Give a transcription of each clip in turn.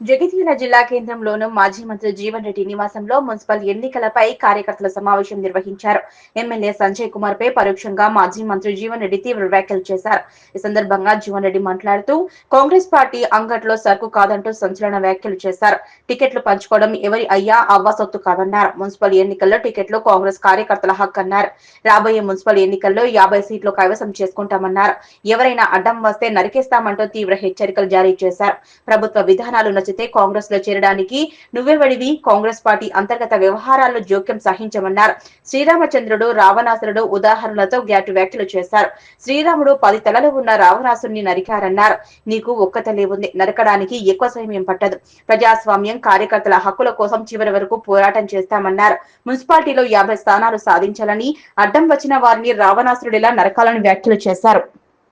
జగిత్యాల జిల్లా కేంద్రంలోను మాజీ మంత్రి జీవన్ రెడ్డి నివాసంలో మున్సిపల్ ఎన్నికలపై కార్యకర్తల సమావేశం నిర్వహించారు. ఎమ్మెల్యే సంజయ్ కుమార్ పై పరోక్షంగా మాజీ మంత్రి జీవన్ రెడ్డి తీవ్ర వ్యాఖ్యలు చేశారు. ఈ సందర్భంగా జీవన్ రెడ్డి మాట్లాడుతూ కాంగ్రెస్ పార్టీ అంగట్లో సరుకు కాదంటూ సంచలన వ్యాఖ్యలు చేశారు. టికెట్లు పంచుకోవడం ఎవరి అయ్యా అవ్వ సొత్తు కాదన్నారు. మున్సిపల్ ఎన్నికల్లో టికెట్లు కాంగ్రెస్ కార్యకర్తల హక్కు అన్నారు. రాబోయే మున్సిపల్ ఎన్నికల్లో యాభై సీట్లు కైవసం చేసుకుంటామన్నారు. ఎవరైనా అడ్డం వస్తే నరికేస్తామంటూ తీవ్ర హెచ్చరికలు జారీ చేశారు. ప్రభుత్వ విధానాలు నచ్చితే కాంగ్రెస్లో చేరడానికి నువ్వెవడివి? కాంగ్రెస్ పార్టీ అంతర్గత వ్యవహారాల్లో జోక్యం సహించమన్నారు. శ్రీరామచంద్రుడు రావణాసురుడు ఉదాహరణలతో గ్యాటు వ్యాఖ్యలు చేశారు. శ్రీరాముడు పది తలలు ఉన్న రావణాసురుని నరికారన్నారు. నీకు ఒక్క తలే ఉంది. నరకడానికి ఎక్కువ సమయం పట్టదు. ప్రజాస్వామ్యం కార్యకర్తల హక్కుల కోసం చివరి వరకు పోరాటం చేస్తామన్నారు. మున్సిపాలిటీలో యాభై స్థానాలు సాధించాలని అడ్డం వచ్చిన వారిని రావణాసురుడిలా నరకాలని వ్యాఖ్యలు చేశారు.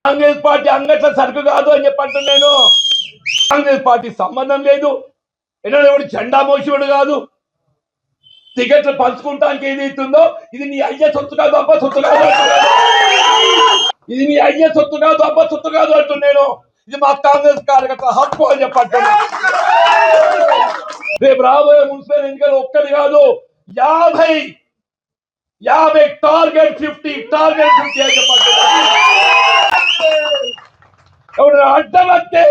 కాంగ్రెస్ పార్టీ అంగట్ల సరుకు కాదు అని చెప్పంటున్నాను. నేను కాంగ్రెస్ పార్టీ సంబంధం లేదు. ఎన్నడూ ఎవడు జెండా మోసేవాడు కాదు. టికెట్లు పంచుకుంటానికి ఏది ఇస్తుందో ఇది నీ అయ్యే సొత్తు కాదు అబ్బా సొత్తు కాదు ఇది నీ అయ్యే సొత్తు కాదు అబ్బా సొత్తు కాదు అంటున్నాను ఇది మా కాంగ్రెస్ కార్యకర్త హక్కు అని చెప్పంటున్నా రేపు రాబోయే మున్సిపల్ ఎన్నికలు ఒక్కటి కాదు యాభై యాభై టార్గెట్ ఫిఫ్టీ టార్గెట్ ఫిఫ్టీ అని చెప్పంటున్నా ఎవడు అడ్డం వస్తే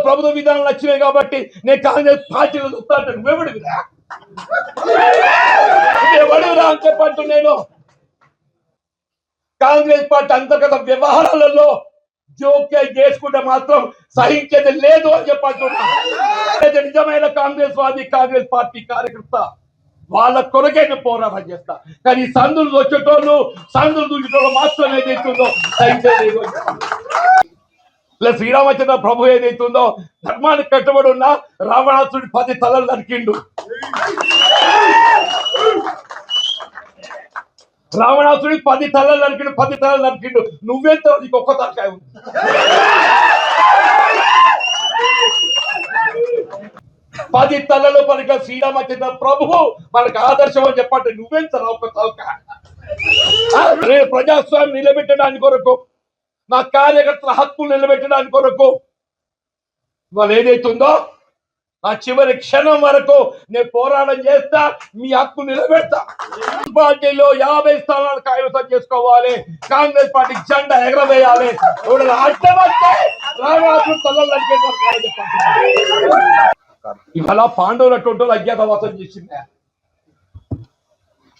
ప్రభుత్వ విధానాలు నచ్చినాయి కాబట్టి నేను కాంగ్రెస్ పార్టీలో చూస్తాను నువ్వెవడివిరా ఎవడురా అని చెప్పంటు నేను కాంగ్రెస్ పార్టీ అంతర్గత వ్యవహారాలలో జోక్యం చేసుకుంటే మాత్రం సహించేది లేదు అని చెప్పంటున్నా నిజమైన కాంగ్రెస్ వాది కాంగ్రెస్ పార్టీ కార్యకర్త వాళ్ళ కొరకే నేను పోరాటం చేస్తా. కానీ సందులు వచ్చేటోళ్ళు సందులు దూచేటోళ్ళు మాత్రం ఏదైతుందో ఇలా శ్రీరామచంద్ర ప్రభు ఏదైతుందో ధర్మానికి కట్టుబడి ఉన్న రావణాసుడి పది తలలు నరికిండు. రావణాసుడి పది తలలు నరికిండు పది తలలు నరికిండు. నువ్వెంత నీకు ఒక్క తలకాయ ఉంది? పది తలలు మనకి శ్రీరామచంద్ర ప్రభువు మనకు ఆదర్శం అని చెప్పండి నువ్వెంత ఒక్క ప్రజాస్వామ్యం నిలబెట్టడానికి కొరకు నా కార్యకర్తల హక్కులు నిలబెట్టడానికి కొరకు వాళ్ళు ఏదైతుందో ఆ చివరి క్షణం వరకు నేను పోరాటం చేస్తా మీ హక్కు నిలబెడతా. పార్టీలో యాభై స్థానాలు కైవసం చేసుకోవాలి కాంగ్రెస్ పార్టీ జెండా ఎగరవేయాలి. ఎవడన్నా రావణాసుడు ఇవాళ పాండవులు అటువంటి వాళ్ళు అజ్ఞాతవాసం చేసిందే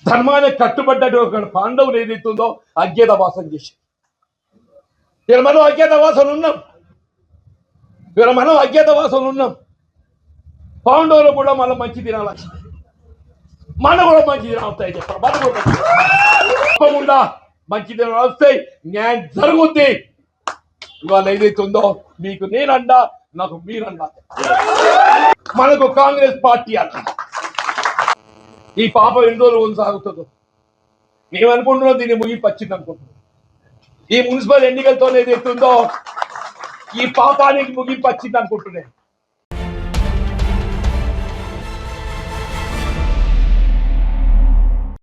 ధర్మానికి కట్టుబడ్డ పాండవులు ఏదైతుందో అజ్ఞాతవాసం చేసింది ఇక్కడ మనం అజ్ఞాతవాసం ఉన్నాం. ఇక్కడ మనం అజ్ఞాతవాసం ఉన్నాం. పాండవులు కూడా మనం మంచి తినాల? మన కూడా మంచి దినాలు వస్తాయి చెప్పారు మన కూడా మంచి దినాలు. తప్పకుండా మంచి దినాలు వస్తాయి. న్యాయం జరుగుద్ది. ఇవాళ ఏదైతే ఉందో మీకు నేనండా నాకు మీరన్న మనకు కాంగ్రెస్ పార్టీ అన్న ఈ పాప ఎన్ని రోజులు కొనసాగుతుందో మేమనుకుంటున్నాం దీన్ని ముగింపు వచ్చింది అనుకుంటున్నాం. ఈ మున్సిపల్ ఎన్నికలతో ఎత్తుందో ఈ పాపానికి ముగింపచ్చింది అనుకుంటున్నాను